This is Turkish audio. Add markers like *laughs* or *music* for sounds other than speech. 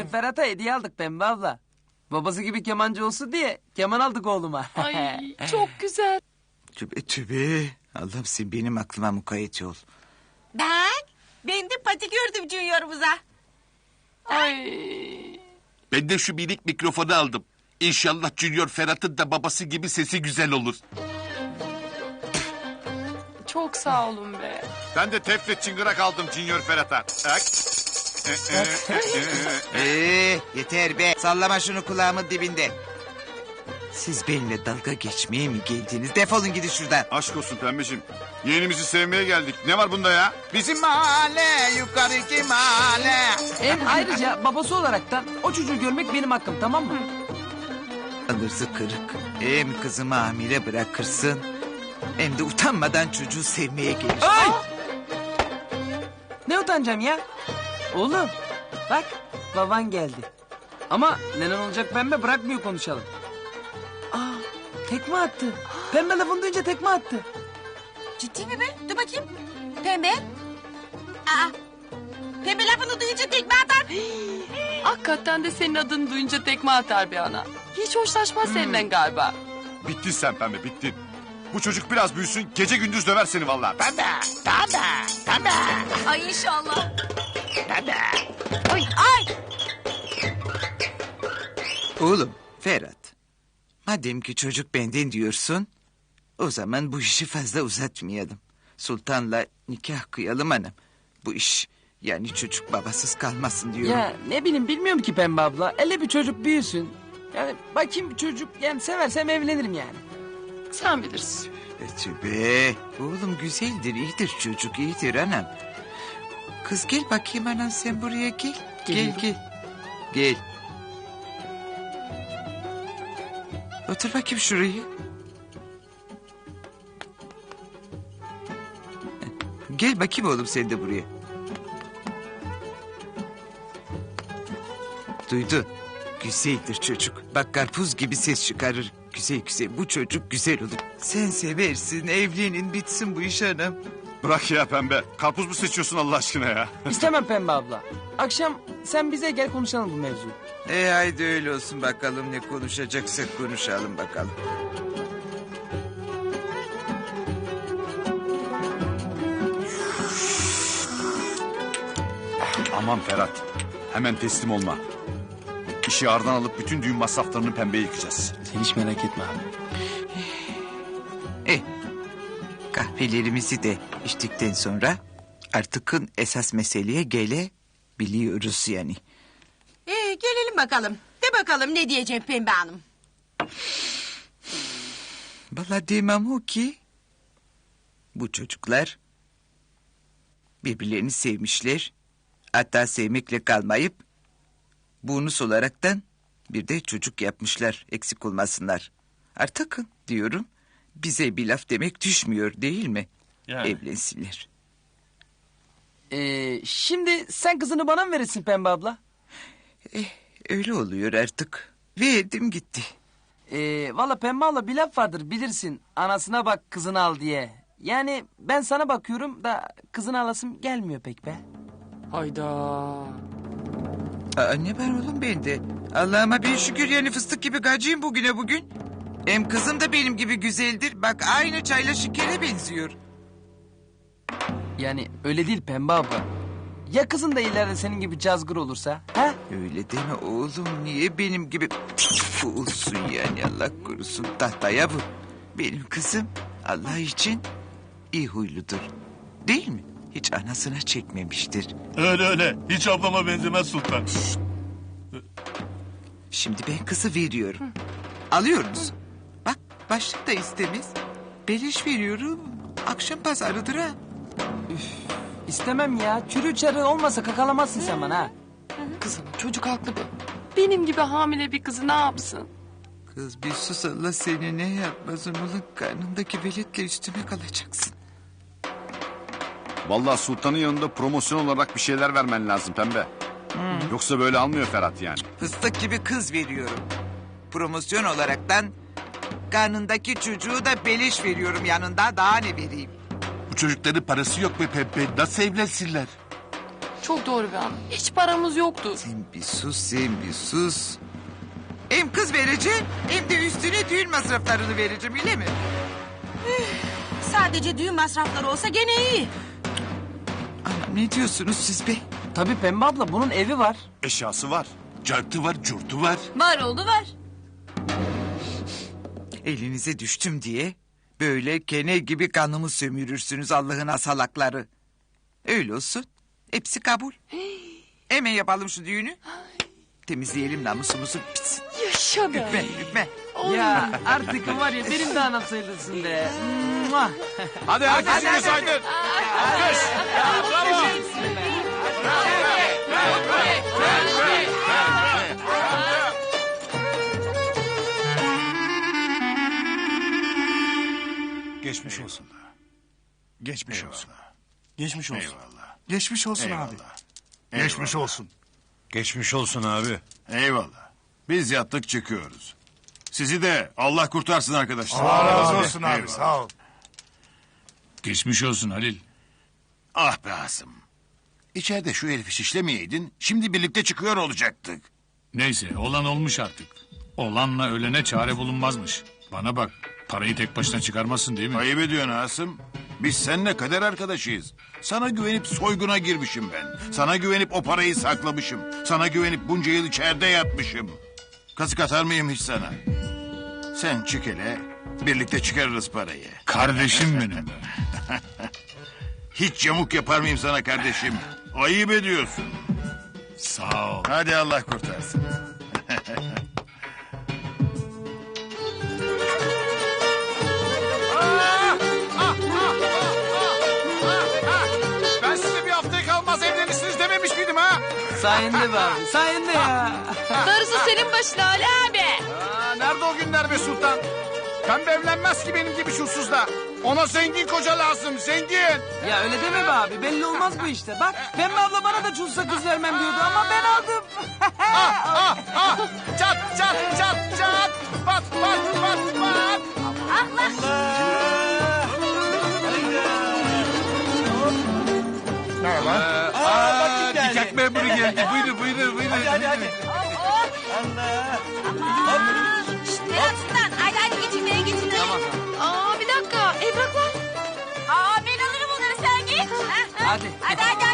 Junior Ferhat'a hediye aldık Pembe abla. Babası gibi kemancı olsun diye keman aldık oğluma. *laughs* Ay çok güzel. Tübe tübe. Allah'ım sen benim aklıma mukayyet ol. Ben, ben de pati gördüm Junior'umuza. Ay. Ben de şu minik mikrofonu aldım. İnşallah Junior Ferhat'ın da babası gibi sesi güzel olur. Çok sağ olun be. Ben de tefle çıngırak aldım Junior Ferhat'a. Ak. Ee, yeter be. Sallama şunu kulağımın dibinde. Siz benimle dalga geçmeye mi geldiniz? Defolun gidin şuradan. Aşk olsun pembeciğim. Yeğenimizi sevmeye geldik. Ne var bunda ya? Bizim mahalle yukarıki mahalle. Hem ayrıca babası olaraktan o çocuğu görmek benim hakkım tamam mı? Alırsı kırık. Hem kızımı hamile bırakırsın. Hem de utanmadan çocuğu sevmeye gelir. Ay! Ne utanacağım ya? Oğlum bak baban geldi. Ama neden olacak pembe bırakmıyor konuşalım. Aa tekme attı. Pembe lafını duyunca tekme attı. Ciddi mi be? Dur bakayım. Pembe. Aa, pembe lafını duyunca tekme atar. *gasps* Hakikaten de senin adını duyunca tekme atar bir ana. Hiç hoşlaşmaz senden galiba. Bittin sen pembe bittin. Bu çocuk biraz büyüsün gece gündüz döver seni vallahi. Pembe. Ay inşallah. Ay Ay, Oğlum Ferhat. Madem ki çocuk benden diyorsun. O zaman bu işi fazla uzatmayalım. Sultan'la nikah kıyalım hanım. Bu iş yani çocuk babasız kalmasın diyorum. Ya ne bileyim bilmiyorum ki Pembe abla. Elle bir çocuk büyüsün. Yani bakayım bir çocuk yani seversem evlenirim yani. sen bilirsin. Eti be. Oğlum güzeldir, iyidir çocuk, iyidir anam. Kız gel bakayım anam sen buraya gel. Gel gel. Gel. Otur bakayım şuraya. Gel bakayım oğlum sen de buraya. Duydun. Güzeldir çocuk. Bak karpuz gibi ses çıkarır. Güzel güzel. Bu çocuk güzel olur. Sen seversin. Evlenin bitsin bu iş anam. Bırak ya pembe. Karpuz mu seçiyorsun Allah aşkına ya? *laughs* İstemem Pembe abla. Akşam sen bize gel konuşalım bu mevzuyu. E haydi öyle olsun bakalım ne konuşacaksak konuşalım bakalım. Aman Ferhat. Hemen teslim olma. İşi ardından alıp bütün düğün masraflarını pembeye yıkacağız. Sen hiç merak etme abi. Kahvelerimizi de içtikten sonra artıkın esas meseleye gelebiliyoruz yani. ee, gelelim bakalım. De bakalım ne diyecek Pembe Hanım. Vallahi demem o ki bu çocuklar birbirlerini sevmişler. Hatta sevmekle kalmayıp bonus olaraktan bir de çocuk yapmışlar eksik olmasınlar. Artık diyorum bize bir laf demek düşmüyor değil mi? Yani. Evlensinler. Ee, şimdi sen kızını bana mı verirsin Pembe abla? Öyle oluyor artık. Verdim gitti. Ee, Valla Pembe abla bir laf vardır bilirsin. Anasına bak kızını al diye. Yani ben sana bakıyorum da kızını alasım gelmiyor pek be. Hayda. Aa, ne var oğlum bende? Allah'ıma bin şükür yani fıstık gibi gacıyım bugüne bugün. Hem kızım da benim gibi güzeldir. Bak aynı çayla şekere benziyor. Yani öyle değil Pembe abla. Ya kızın da ileride senin gibi cazgır olursa? Ha? Öyle deme oğlum. Niye benim gibi olsun yani Allah korusun tahtaya bu. Benim kızım Allah için iyi huyludur. Değil mi? Hiç anasına çekmemiştir. Öyle öyle. Hiç ablama benzemez Sultan. Şimdi ben kızı veriyorum. Alıyor musun? Bak başlık da istemez. Beleş veriyorum. Akşam pazarıdır ha. İstemem ya. Çürü çarı olmasa kakalamazsın sen bana ha. Kızım çocuk haklı be. Benim gibi hamile bir kızı ne yapsın? Kız bir sus Allah seni ne yapmasın oğlum. Karnındaki veletle üstüme kalacaksın. Vallahi sultanın yanında promosyon olarak bir şeyler vermen lazım pembe. Yoksa böyle almıyor Ferhat yani. Fıstık gibi kız veriyorum. Promosyon olaraktan karnındaki çocuğu da beleş veriyorum yanında. Daha ne vereyim? Bu çocukların parası yok be pembe. Nasıl evlensinler? Çok doğru be ana. Hiç paramız yoktu. Sen bir sus sen bir sus. Hem kız vereceğim hem de üstüne düğün masraflarını vereceğim öyle mi? Sadece düğün masrafları olsa gene iyi. Anam ne diyorsunuz siz be? Tabii Pembe abla bunun evi var. Eşyası var. Cartı var, curtu var. Var oldu var. Elinize düştüm diye böyle kene gibi kanımı sömürürsünüz Allah'ın asalakları. Öyle olsun. Hepsi kabul. Hemen yapalım şu düğünü. Temizleyelim namusumuzu bitsin. Yaşa be. Üpme üpme. Ya artık var ya benim de anam sayılırsın be. Hadi herkes yine saydın. Geçmiş Geçmiş olsun. Geçmiş olsun. Eyvallah. Geçmiş olsun abi. Geçmiş olsun. Geçmiş olsun abi. Eyvallah. Biz yattık çıkıyoruz. Sizi de Allah kurtarsın arkadaşlar. Allah razı olsun abi. Eyvallah. Sağ ol. Geçmiş olsun Halil. Ah be Asım. İçeride şu herifi şişlemeyeydin, şimdi birlikte çıkıyor olacaktık. Neyse olan olmuş artık. Olanla ölene çare bulunmazmış. Bana bak parayı tek başına çıkarmasın değil mi? Ayıp ediyorsun Asım. Biz seninle kader arkadaşıyız. Sana güvenip soyguna girmişim ben. Sana güvenip o parayı saklamışım. Sana güvenip bunca yıl içeride yatmışım. Kazık atar mıyım hiç sana? Sen çık hele, birlikte çıkarırız parayı. Kardeşim benim be. *laughs* Hiç yamuk yapar mıyım sana kardeşim? Ayıp ediyorsun. Sağ ol. Hadi Allah kurtarsın. Sayende be abi sayende ya. Darısı senin başına Ali abi. Aa, nerede o günler be sultan? Pembe evlenmez ki benim gibi çulsuzla. Ona zengin koca lazım zengin. Ya öyle deme be abi belli olmaz bu işte. Bak Pembe abla bana da çulsa kız vermem diyordu ama ben aldım. *laughs* Ah ah çat çat çat çat. Pat pat pat pat. Aa, nikah memuru geldi. Buyurun buyurun buyurun. Hadi hadi Berat Sultan hadi hadi geçin nereye geçin nereye. Aa bir dakika evraklar. Aa ben alırım onları sen geç. Ha, ha. Hadi. Hadi hadi hadi.